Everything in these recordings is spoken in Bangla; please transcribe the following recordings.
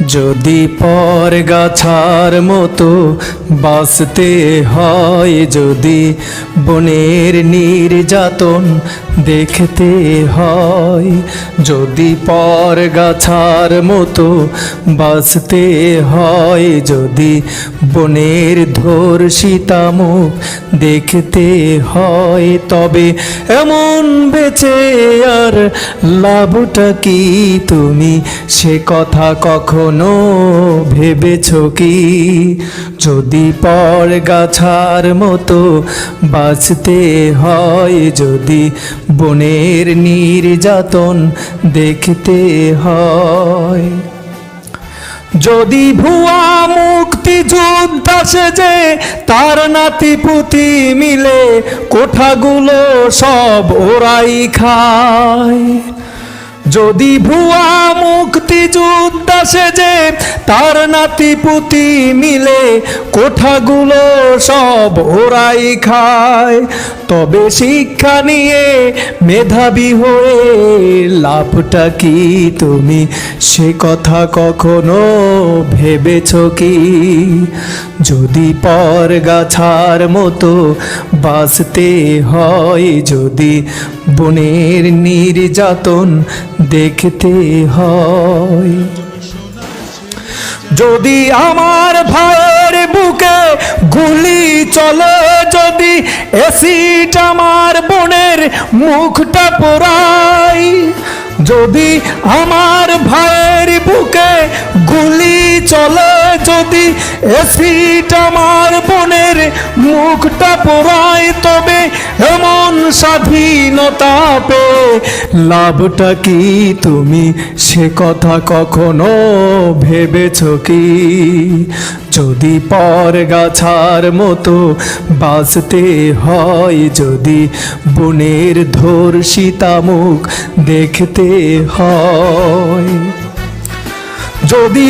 যদি পর গাছার মতো বাঁচতে হয়, যদি বনের নির্যাতন দেখতে হয়, যদি পর গাছার মতো বাঁচতে হয়, যদি বনের ধর্ষিতামুখ দেখতে হয়, তবে এমন বেঁচে আর লাভটা কি? তুমি সে কথা কখনো ভেবেছ কি? যদি পর গাছার মতো বাঁচতে হয়, যদি বনের নির্যাতন দেখতে হয়। যদি ভুয়া মুক্তি যুদ্ধ যে তার নাতি পুতি মিলে কোঠাগুলো সব ওরাই খায়। যদি ভুয়া মুক্তি যুদ্ধ আসে যে তার নাতি পুতি মিলে কোঠাগুলো সব ওরাই খায়। তবে শিক্ষা নিয়ে মেধাবী হয়ে লাভটা কি তুমি? সে কথা কখনো ভেবেছ কি? যদি পর গাছার মতো বাঁচতে হয়, যদি বনের নির্যাতন দেখতে হয়। যদি আমার ভাইয়ের বুকে গুলি চলে যদি এসিড আমার বোনের মুখটা পোড়াই যদি আমার ভাইয়ের বুকে গুলি চলে, যদি এসিড আমার বোনের মুখটা পোড়াই তবে এমন স্বাধীনতা পে লাভটা কি তুমি? সে কথা কখনো ভেবেছ কি? যদি পর গাছার মতো বাঁচতে হয়, যদি বনের ধর্ষিতা মুখ দেখতে হয়। যদি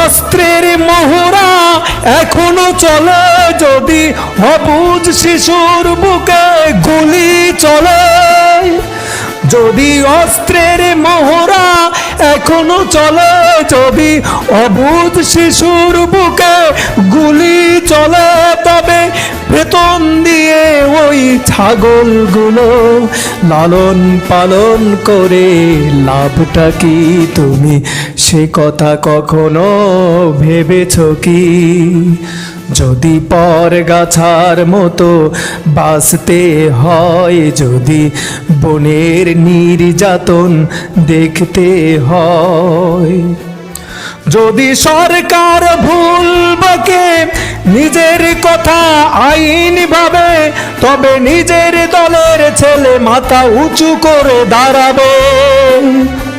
অস্ত্রের মোহরা এখনও চলে, যদি অবুজ শিশুর বুকে গুলি চলে, যদি অস্ত্রের মোহরা এখনও চলে, যদি অবুধ শিশুর বুকে গুলি চলে, তবে বেতন দিয়ে ওই ছাগলগুলো লালন পালন করে লাভটা কি তুমি? সে কথা কখনো ভেবেছ কি? যদি পর গাছার মতো বাঁচতে হয়, যদি বনের নির্যাতন দেখতে হয়। যদি সরকার ভুল বাকে নিজের কথা আইন ভাবে তবে নিজের দলের ছেলে মাথা উঁচু করে দাঁড়াবে।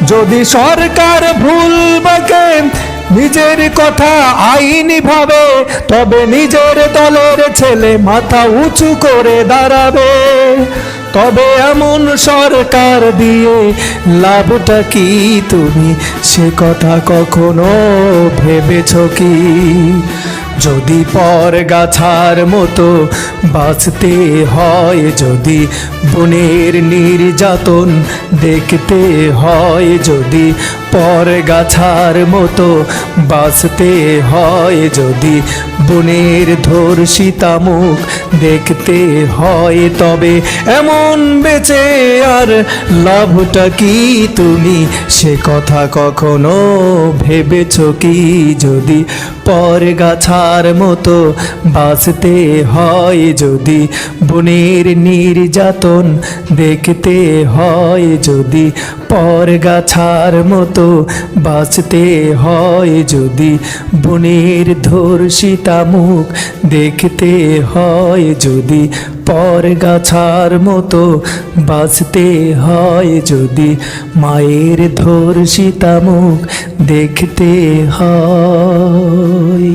যদি সরকার ভুল বাকে, নিজের কথা আইনি ভাবে, তবে নিজের দলের ছেলে মাথা উঁচু করে দাঁড়াবে। তবে এমন সরকার দিয়ে লাভটা কি তুমি? সে কথা কখনো ভেবেছ কি? যদি পর গাছার মতো বাঁচতে হয়, যদি বনের নির্যাতন দেখতে হয়, যদি পর গাছার মতো বাঁচতে হয়, যদি বনের ধর্ষিতা মুখ দেখতে হয়, তবে এমন বেঁচে আর লাভটা কি তুমি? সে কথা কখনো ভেবেছ কি? যদি পর গাছার মতো বাঁচতে হয় যদি, বনের নির্যাতন দেখতে হয় যদি, পর গাছার মতো বাঁচতে হয় যদি, বনের ধর্ষিতা মুখ দেখতে হয় যদি, পর গাছার মতো বাঁচতে হয় যদি, মায়ের ধর্ষিতা মুখ দেখতে হয়।